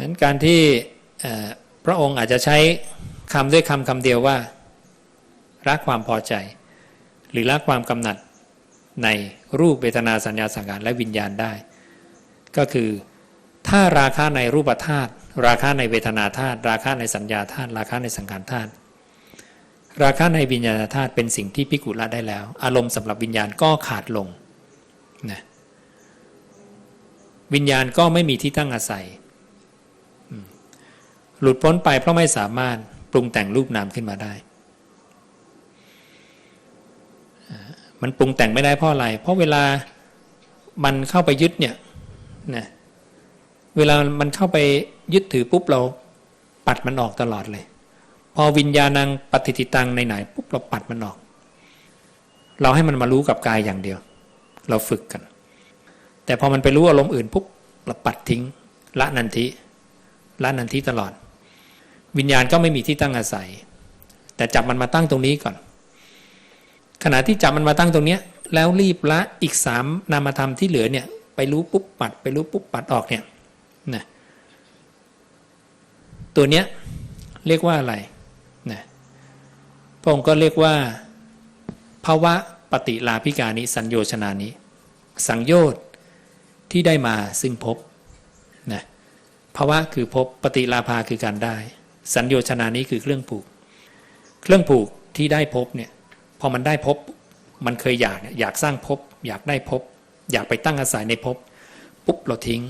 นั้นการที่พระองค์อาจจะใช้คำด้วยคำคำเดียวว่ารักความพอใจ หรือรักความกำหนัดในรูปเวทนาสัญญาสังขารและวิญญาณได้ ก็คือถ้าราคาในรูปธาตุราคาในเวทนาธาตุราคาในสัญญาธาตุราคาในสังขารธาตุราคาในวิญญาณธาตุเป็นสิ่งที่พิกุละได้แล้ว อารมณ์สำหรับวิญญาณก็ขาดลงนะวิญญาณก็ไม่มีที่ตั้งอาศัย หลุดพ้นไปเพราะไม่สามารถปรุงแต่งรูปนามขึ้นมาได้ มันปรุงแต่งไม่ได้เพราะอะไร เพราะเวลามันเข้าไปยึดเนี่ยนะเวลามันเข้าไปยึดถือปุ๊บเราปัดมันออกตลอดเลย พอวิญญาณังปฏิทิตังในไหนปุ๊บเราปัดมันออก เราให้มันมารู้กับกายอย่างเดียว เราฝึกกัน แต่พอมันไปรู้อารมณ์อื่นปุ๊บเราปัดทิ้งละนันทิละนันทิตลอด วิญญาณก็ไม่มีที่ตั้งอาศัย แต่จับมันมาตั้งตรงนี้ก่อน ขณะที่จับมันมาตั้งตรงนี้แล้วรีบละอีกสามนามธรรมที่เหลือเนี่ย ไปรู้ปุ๊บปัด ไปรู้ปุ๊บปัดออกเนี่ยนะตัวเนี้ยเรียกว่าอะไรนะพระองค์ก็เรียกว่าภาวะปฏิลาภิกานิสัญโยชนานิสังโยชน์ที่ได้มาซึ่งพบนะภาวะคือพบปฏิลาภาคือการได้ สัญโยชนานี้คือเครื่องผูก เครื่องผูกที่ได้พบเนี่ยพอมันได้พบมันเคยอยากอยากสร้างพบ อยากได้พบ อยากไปตั้งอาศัยในพบ ปุ๊บเราทิ้ง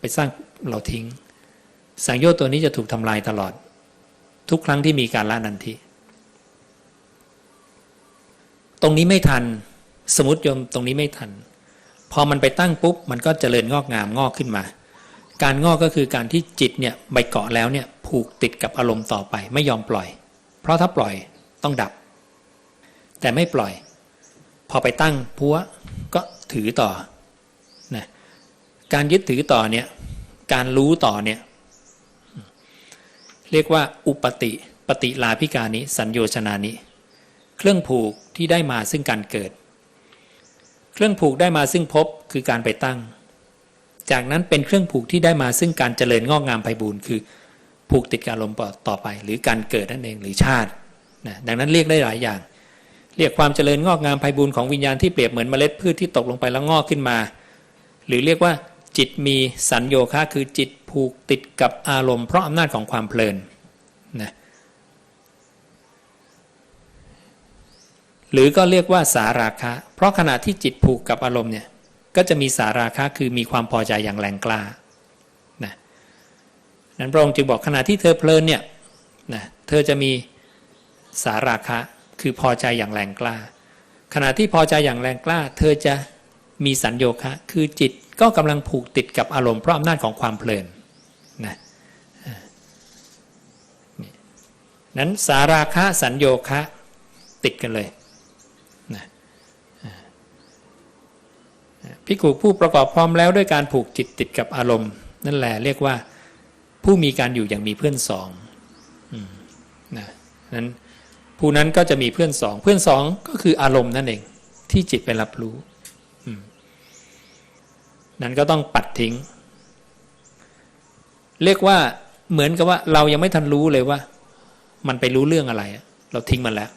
ไปสร้างเราทิ้ง สังโยชน์ตัวนี้จะถูกทำลายตลอด ทุกครั้งที่มีการละนันทิตรงนี้ไม่ทัน สมมติโยมตรงนี้ไม่ทัน พอมันไปตั้งปุ๊บ มันก็เจริญงอกงามงอกขึ้นมา การงอกก็คือการที่จิตเนี่ยใบเกาะแล้วเนี่ยผูกติดกับอารมณ์ต่อไปไม่ยอมปล่อย เพราะถ้าปล่อยต้องดับ แต่ไม่ปล่อย พอไปตั้งพัวก็ถือต่อนะการยึดถือต่อเนี่ยการรู้ต่อเนี่ยเรียกว่าอุปติปฏิลาภิกานิสัญโยชนานิเครื่องผูกที่ได้มาซึ่งการเกิด เครื่องผูกได้มาซึ่งพบคือการไปตั้ง จากนั้นเป็นเครื่องผูกที่ได้มาซึ่งการเจริญงอกงามไพบูรณ์คือ ผูกติดการลมต่อไป หรือการเกิดนั่นเองหรือชาตินะดังนั้นเรียกได้หลายอย่าง เรียกความเจริญงอกงามไพบูรณ์ของวิญญาณที่เปรียบเหมือนเมล็ดพืชที่ตกลงไปแล้วงอกขึ้นมา หรือเรียกว่าจิตมีสัญโยคะคือจิตผูกติดกับอารมณ์เพราะอำนาจของความเพลินนะหรือก็เรียกว่าสาราคะ เพราะขณะที่จิตผูกกับอารมณ์เนี่ย ก็จะมีสาราคะคือมีความพอใจอย่างแรงกล้านะนั้นพระองค์จึงบอกขณะที่เธอเพลินเนี่ยนะเธอจะมีสาราคะคือพอใจอย่างแรงกล้า ขณะที่พอใจอย่างแรงกล้า เธอจะมีสัญโยคะ คือจิตก็กำลังผูกติดกับอารมณ์เพราะอำนาจของความเพลินนะนั้นสาราคะสัญโยคะติดกันเลยนะ พิกูผู้ประกอบพร้อมแล้วด้วยการผูกจิตติดกับอารมณ์ นั่นแหละเรียกว่าผู้มีการอยู่อย่างมีเพื่อนสองนะนั้นผู้นั้นก็จะมีเพื่อนสอง เพื่อนสองก็คืออารมณ์นั่นเอง ที่จิตไปรับรู้นั้นก็ต้องปัดทิ้ง เรียกว่าเหมือนกับว่าเรายังไม่ทันรู้เลยว่า มันไปรู้เรื่องอะไร เราทิ้งมันแล้ว